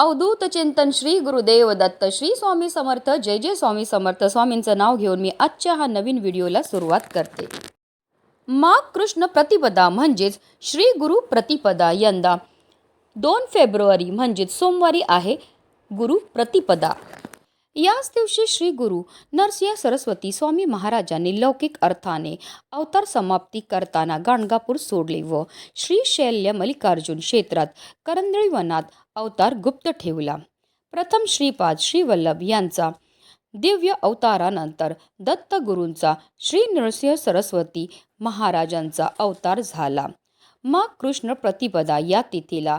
अवधूत चिंतन श्री गुरुदेव दत्त श्री स्वामी समर्थ जय जय स्वामी समर्थ. स्वामींचं नाव घेऊन मी आजच्या हा नवीन व्हिडिओला सुरुवात करते. माघ कृष्ण प्रतिपदा म्हणजेच श्री गुरु प्रतिपदा यंदा. दोन फेब्रुवारी म्हणजेच सोमवारी आहे गुरु प्रतिपदा. याच दिवशी श्री गुरु नरसिंह सरस्वती स्वामी महाराजांनी लौकिक अर्थाने अवतार समाप्ती करताना गाणगापूर सोडले व श्री शैल्य मल्लिकार्जुन क्षेत्रात करंदळी वनात अवतार गुप्त ठेवला. प्रथम श्रीपाद श्रीवल्लभ यांचा दिव्य अवतारानंतर दत्तगुरूंचा श्री नृसिंह सरस्वती महाराजांचा अवतार झाला. माघ कृष्ण प्रतिपदा या तिथीला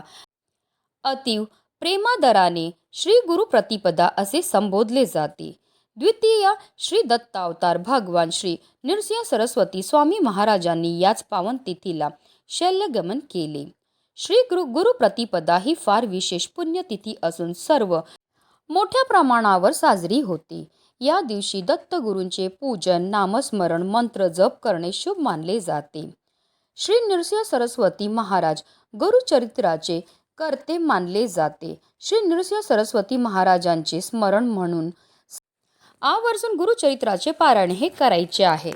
अतीव प्रेमादराने श्री गुरु प्रतिपदा असे संबोधले जाते. द्वितीय श्री दत्तावतार भगवान श्री नृसिंह सरस्वती स्वामी महाराजांनी याच पावन तिथीला शल्यगमन केले. श्री गुरु गुरु प्रतिपदा ही फार विशेष पुण्यतिथी असून सर्व मोठ्या प्रमाणावर साजरी होते. या दिवशी दत्तगुरूंचे पूजन नामस्मरण मंत्र जप करणे शुभ मानले जाते. श्री नृसिंह सरस्वती महाराज गुरुचरित्राचे करते मानले जाते. श्री नृसिंह सरस्वती महाराजांचे स्मरण म्हणून आवर्जून गुरुचरित्राचे पारायण हे करायचे आहे.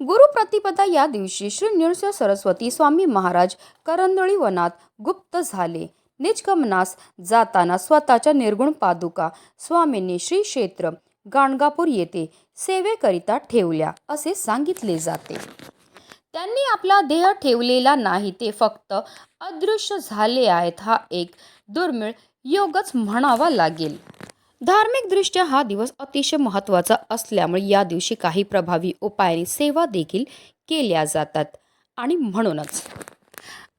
गुरु प्रतिपदा या दिवशी श्री नृसिंह सरस्वती स्वामी महाराज करंदळी वनात गुप्त झाले. निजगमनास जाताना स्वतःच्या निर्गुण पादुका स्वामींनी श्री क्षेत्र गाणगापूर येथे सेवेकरिता ठेवल्या असे सांगितले जाते. त्यांनी आपला देह ठेवलेला नाही ते फक्त अदृश्य झाले आहेत हा एक दुर्मिळ योगच म्हणावा लागेल. धार्मिकदृष्ट्या हा दिवस अतिशय महत्त्वाचा असल्यामुळे या दिवशी काही प्रभावी उपायाने सेवा देखील केल्या जातात. आणि म्हणूनच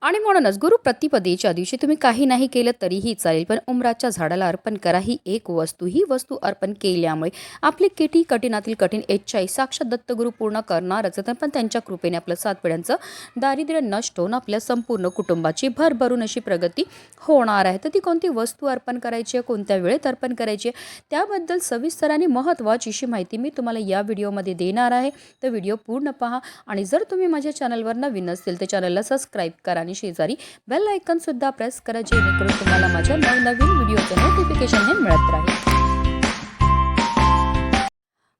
आणि म्हणूनच गुरु प्रतिपदेच्या दिवशी तुम्ही काही नाही केलं तरीही चालेल पण उमराच्या झाडाला अर्पण करा. ही एक वस्तू ही वस्तू अर्पण केल्यामुळे आपली किती कठीणातील कठीण इच्छाही साक्षात दत्तगुरू पूर्ण करणारच पण त्यांच्या कृपेने आपलं सात पिढ्यांचं दारिद्र्य नष्ट होऊन आपल्या संपूर्ण कुटुंबाची भरभरून अशी प्रगती होणार आहे. तर ती कोणती वस्तू अर्पण करायची आहे कोणत्या वेळेत अर्पण करायची आहे त्याबद्दल सविस्तर आणि महत्त्वाची अशी माहिती मी तुम्हाला या व्हिडिओमध्ये देणार आहे. तर व्हिडिओ पूर्ण पहा आणि जर तुम्ही माझ्या चॅनलवर नवीन असतील तर चॅनलला सबस्क्राईब करा. आणि शेजारी बेल आयकन सुद्धा प्रेस करा जेणेकरून तुम्हाला माझ्या नवनवीन व्हिडिओचं नोटिफिकेशन हे मिळत राहील.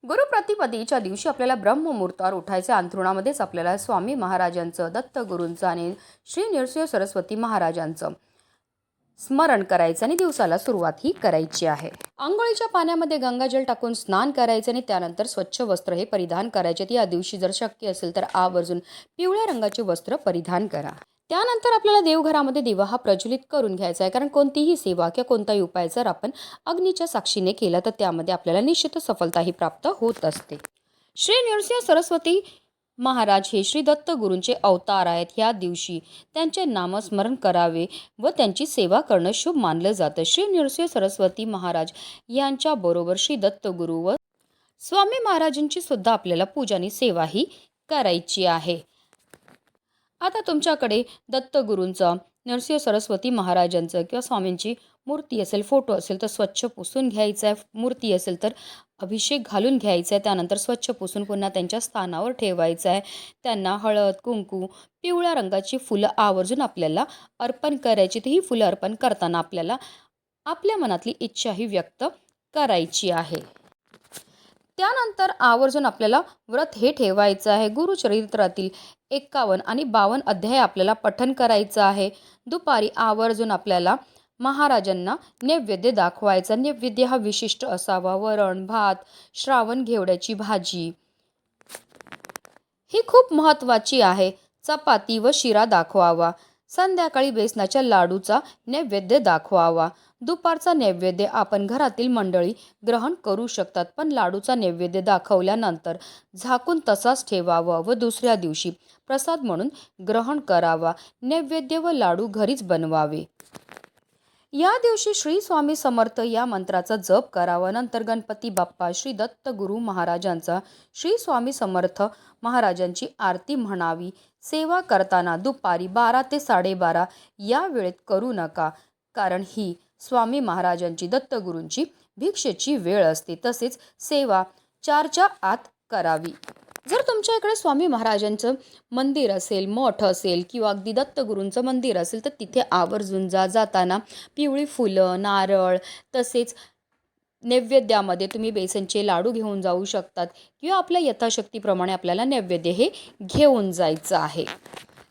गुरुप्रतिपदेच्या दिवशी आपल्याला ब्रह्ममुहूर्तावर उठायचे अंथरुणामध्येच आपल्याला स्वामी महाराजांचं दत्तगुरूंचं आणि श्री नृसिंह सरस्वती महाराजांचं. स्मरण करायचं आणि दिवसाला सुरुवात ही करायची आहे. आंघोळीच्या पाण्यामध्ये गंगाजल टाकून स्नान करायचं आणि त्यानंतर स्वच्छ वस्त्र हे परिधान करायचे. या दिवशी जर शक्य असेल तर आवर्जून पिवळ्या रंगाचे वस्त्र परिधान करा. त्यानंतर आपल्याला देवघरामध्ये दिवा हा प्रज्वलित करून घ्यायचा आहे. कारण कोणतीही सेवा किंवा कोणताही उपाय जर आपण अग्नीच्या साक्षीने केला तर त्यामध्ये आपल्याला निश्चित सफलताही प्राप्त होत असते. श्री नृसिंह सरस्वती महाराज हे श्री दत्तगुरूंचे अवतार आहेत. ह्या दिवशी त्यांचे नामस्मरण करावे व त्यांची सेवा करणं शुभ मानलं जातं. श्री नरसिंह सरस्वती महाराज यांच्याबरोबर श्री दत्तगुरू व स्वामी महाराजांची सुद्धा आपल्याला पूजानी सेवा ही करायची आहे. आता तुमच्याकडे दत्तगुरूंचा नरसिंह सरस्वती महाराजांचं किंवा स्वामींची मूर्ती असेल फोटो असेल तर स्वच्छ पुसून घ्यायचा आहे. मूर्ती असेल तर अभिषेक घालून घ्यायचा आहे. त्यानंतर स्वच्छ पुसून पुन्हा त्यांच्या स्थानावर ठेवायचं आहे. त्यांना हळद कुंकू पिवळ्या रंगाची फुलं आवर्जून आपल्याला अर्पण करायची. तर ही फुलं अर्पण करताना आपल्याला आपल्या मनातली इच्छाही व्यक्त करायची आहे. त्यानंतर आवर्जून आपल्याला व्रत हे ठेवायचं आहे. गुरुचरित्रातील एक्कावन्न आणि बावन्न अध्याय आपल्याला पठन करायचं आहे. दुपारी आवर्जून आपल्याला महाराजांना नैवेद्य दाखवायचा. नैवेद्य हा विशिष्ट असावा. वरण भात श्रावण घेवड्याची भाजी. ही खूप महत्त्वाची आहे. चपाती व शिरा दाखवावा. संध्याकाळी बेसनाच्या लाडूचा नैवेद्य दाखवावा. दुपारचा नैवेद्य आपण घरातील मंडळी ग्रहण करू शकतात पण लाडूचा नैवेद्य दाखवल्यानंतर झाकून तसाच ठेवावा व दुसऱ्या दिवशी प्रसाद म्हणून ग्रहण करावा. नैवेद्य व लाडू घरीच बनवावे. या दिवशी श्री स्वामी समर्थ या मंत्राचा जप करावा. नंतर गणपती बाप्पा श्री दत्त गुरु महाराजांचा श्री स्वामी समर्थ महाराजांची आरती म्हणावी. सेवा करताना दुपारी बारा ते साडेबारा या वेळेत करू नका कारण ही स्वामी महाराजांची दत्तगुरूंची भिक्षेची वेळ असते. तसेच सेवा चारच्या आत करावी. तुमच्या इकडे स्वामी महाराजांचं मंदिर असेल मठ असेल किंवा अगदी दत्तगुरूंचं मंदिर असेल तर तिथे आवर्जून जा जाताना पिवळी फुलं नारळ तसेच नैवेद्यामध्ये तुम्ही बेसनचे लाडू घेऊन जाऊ शकतात किंवा आपल्या यथाशक्तीप्रमाणे आपल्याला नैवेद्य हे घेऊन जायचं आहे.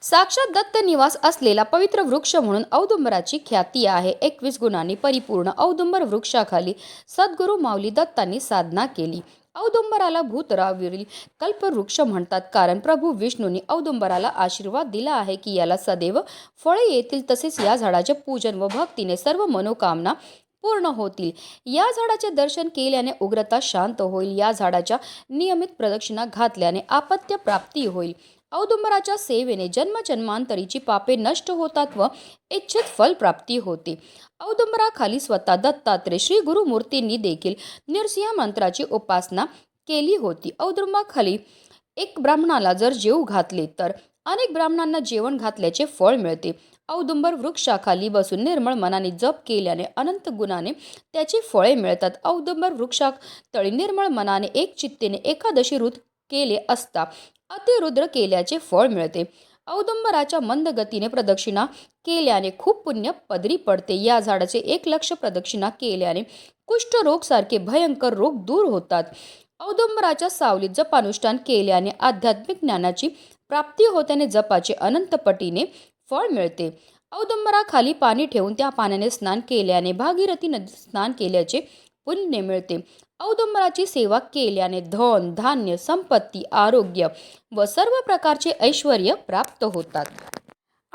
साक्षात दत्त निवास असलेला पवित्र वृक्ष म्हणून औदुंबराची ख्याती आहे. एकवीस गुणांनी परिपूर्ण औदुंबर वृक्षाखाली सद्गुरू माऊली दत्तांनी साधना केली. औदुंबराला भूतरावरील कल्पवृक्ष म्हणतात. कारण प्रभू विष्णूंनी औदुंबराला आशीर्वाद दिला आहे की याला सदैव फळे येतील तसेच या झाडाचे पूजन व भक्तीने सर्व मनोकामना पूर्ण होतील. या झाडाचे दर्शन केल्याने उग्रता शांत होईल. या झाडाच्या नियमित प्रदक्षिणा घातल्याने आपत्य प्राप्ती होईल. औदुंबराच्या सेवेने जन्मजन्मांतरीची पापे नष्ट होतात व इच्छित फल प्राप्ती होते. औदुंबराखाली स्वतः दत्तात्रय श्री गुरुमूर्तींनी देखील नृसिंह मंत्राची उपासना केली होती. औदुंबराखाली एक ब्राह्मणाला जर जेव घातले तर अनेक ब्राह्मणांना जेवण घातल्याचे फळ मिळते. औदुंबर वृक्षाखाली बसून निर्मळ मनाने जप केल्याने अनंत गुणाने त्याची फळे मिळतात. औदुंबर वृक्षातळी निर्मळ मनाने एक चित्तेने एकादशी ऋत केले असता अतिरुद्र केल्याचे फळ मिळते. औदुंबराच्या मंद गतीने प्रदक्षिणा केल्याने खूप पुण्य पदरी पडते. या झाडाचे एक लक्ष प्रदक्षिणा केल्याने कुष्ठरोग सारखे भयंकर रोग दूर होतात. औदुंबराच्या सावलीत जपानुष्ठान केल्याने आध्यात्मिक ज्ञानाची प्राप्ती होत्याने जपाचे अनंतपटीने फळ मिळते. औदुंबराखाली पाणी ठेवून त्या पाण्याने स्नान केल्याने भागीरथी नदीत स्नान केल्याचे पुण्य मिळते. औदुंबराची सेवा केल्याने धन धान्य संपत्ती आरोग्य व सर्व प्रकारचे ऐश्वर प्राप्त होतात.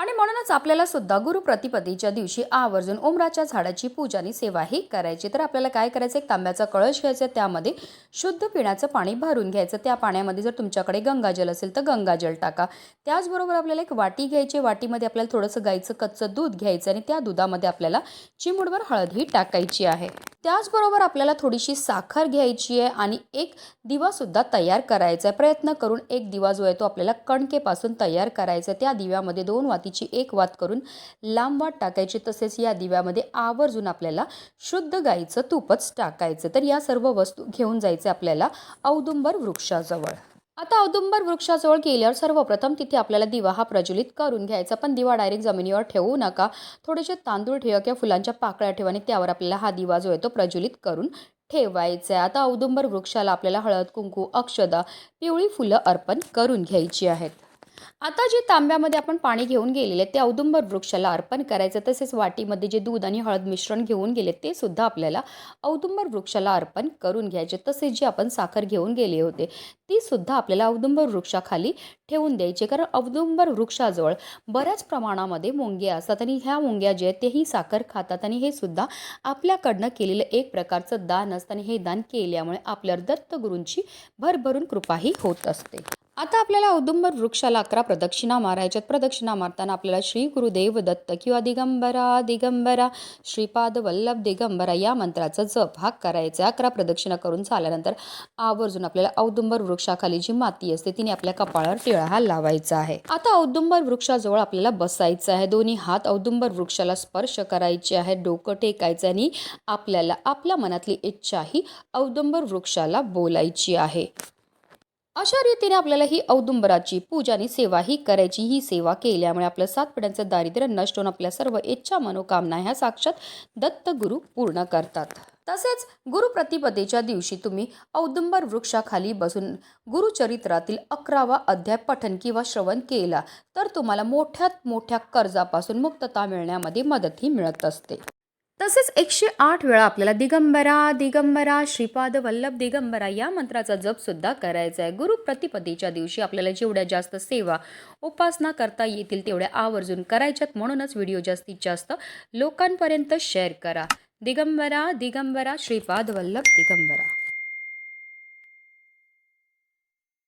आणि म्हणूनच आपल्याला सुद्धा गुरुप्रतिपदेच्या दिवशी आवर्जून उमराच्या झाडाची पूजा आणि सेवा ही करायची. तर आपल्याला काय करायचं? एक तांब्याचा कळश घ्यायचा त्यामध्ये शुद्ध पिण्याचं पाणी भरून घ्यायचं. त्या पाण्यामध्ये जर तुमच्याकडे गंगाजल असेल तर गंगाजल टाका. त्याचबरोबर आपल्याला एक वाटी घ्यायची. वाटीमध्ये आपल्याला थोडंसं गाईचं कच्चं दूध घ्यायचं आणि त्या दुधामध्ये आपल्याला चिमुडभर हळद ही टाकायची आहे. त्याचबरोबर आपल्याला थोडीशी साखर घ्यायची आहे आणि एक दिवासुद्धा तयार करायचा आहे. प्रयत्न करून एक दिवा जो आहे तो आपल्याला कणकेपासून तयार करायचा आहे. त्या दिव्यामध्ये दोन वाती वातीची एक वात करून लांब वात टाकायची. तसेच या दिव्यामध्ये आवर्जून आपल्याला शुद्ध गाईचं तूपच टाकायचं. तर या सर्व वस्तू घेऊन जायचे आपल्याला औदुंबर वृक्षाजवळ. आता औदुंबर वृक्षाजवळ गेल्यावर सर्वप्रथम तिथे आपल्याला दिवा हा प्रज्वलित करून घ्यायचा. पण दिवा डायरेक्ट जमिनीवर ठेवू नका. थोडेसे तांदूळ ठेवा किंवा फुलांच्या पाकळ्या ठेवा आणि त्यावर आपल्याला हा दिवा जो आहे तो प्रज्वलित करून ठेवायचा आहे. आता औदुंबर वृक्षाला आपल्याला हळद कुंकू अक्षदा पिवळी फुलं अर्पण करून घ्यायची आहेत. आता जे तांब्यामध्ये आपण पाणी घेऊन गेलेले ते औदुंबर वृक्षाला अर्पण करायचं तसेच वाटीमध्ये जे दूध आणि हळद मिश्रण घेऊन गेले ते सुद्धा आपल्याला औदुंबर वृक्षाला अर्पण करून घ्यायचे. तसेच जे आपण साखर घेऊन गेले होते ती सुद्धा आपल्याला औदुंबर वृक्षाखाली ठेवून द्यायचे. कारण औदुंबर वृक्षाजवळ बऱ्याच प्रमाणामध्ये मुंग्या असतात आणि ह्या मुंग्या जे आहेत तेही साखर खातात आणि हे सुद्धा आपल्याकडनं केलेलं एक प्रकारचं दान असतं आणि हे दान केल्यामुळे आपल्यावर दत्तगुरूंची भरभरून कृपाही होत असते. आता आपल्याला औदुंबर वृक्षाला अकरा प्रदक्षिणा मारायच्यात. प्रदक्षिणा मारताना आपल्याला श्री गुरुदेव दत्त किंवा दिगंबरा दिगंबरा श्रीपाद वल्लभ दिगंबरा या मंत्राचा जप हा करायचा अकरा प्रदक्षिणा करून झाल्यानंतर आवर्जून आपल्याला औदुंबर वृक्षाखाली जी माती असते तिने आपल्या कपाळावर टिळा हा लावायचा आहे. आता औदुंबर वृक्षाजवळ आपल्याला बसायचं आहे. दोन्ही हात औदुंबर वृक्षाला स्पर्श करायचे आहे डोकं टेकायचं आणि आपल्याला आपल्या मनातली इच्छा ही औदुंबर वृक्षाला बोलायची आहे. अशा रीतीने आपल्याला ही औदुंबराची पूजा आणि सेवा ही करायची ही सेवा केल्यामुळे आपलं सात पिढ्यांचं दारिद्र्य नष्ट होऊन आपल्या सर्व इच्छा मनोकामना ह्या साक्षात दत्त गुरु पूर्ण करतात. तसेच गुरुप्रतिपदेच्या दिवशी तुम्ही औदुंबर वृक्षाखाली बसून गुरुचरित्रातील अकरावा अध्याय पठन किंवा श्रवण केला तर तुम्हाला मोठ्यात मोठ्या कर्जापासून मुक्तता मिळण्यामध्ये मदतही मिळत असते. तसेच एकशे आठ वेळा आपल्याला दिगंबरा दिगंबरा श्रीपाद वल्लभ दिगंबरा या मंत्राचा जप सुद्धा करायचा आहे. गुरु प्रतिपदेच्या दिवशी आपल्याला जेवढ्या जास्त सेवा उपासना करता येतील तेवढ्या आवर्जून करायच्यात. म्हणूनच व्हिडिओ जास्तीत जास्त लोकांपर्यंत शेअर करा. दिगंबरा दिगंबरा श्रीपाद वल्लभ दिगंबरा.